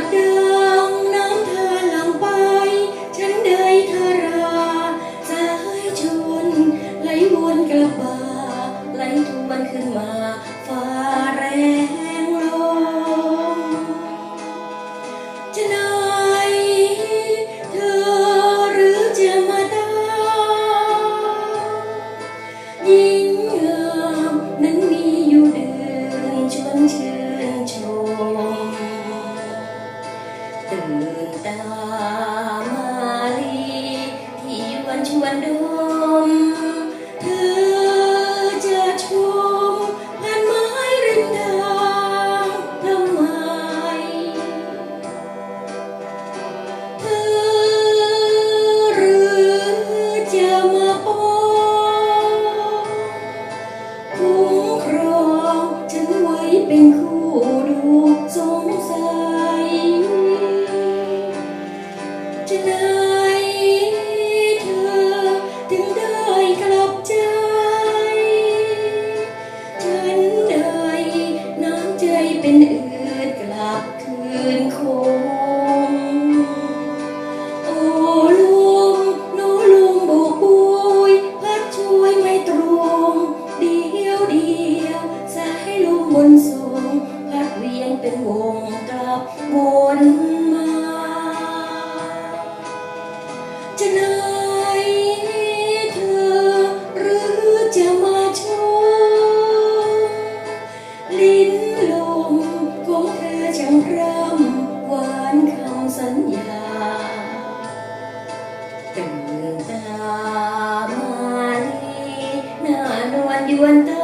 Yeah. วนดมเธอจะชมพันไม้ริมดางทำไมเธอหรือจะมาปอคุ้มครองฉันไวเป็นคู่ดูสงสัยจะไลมของเธอช่างรำหวานคำสัญญาตื่นตามาหน้านวลยวนต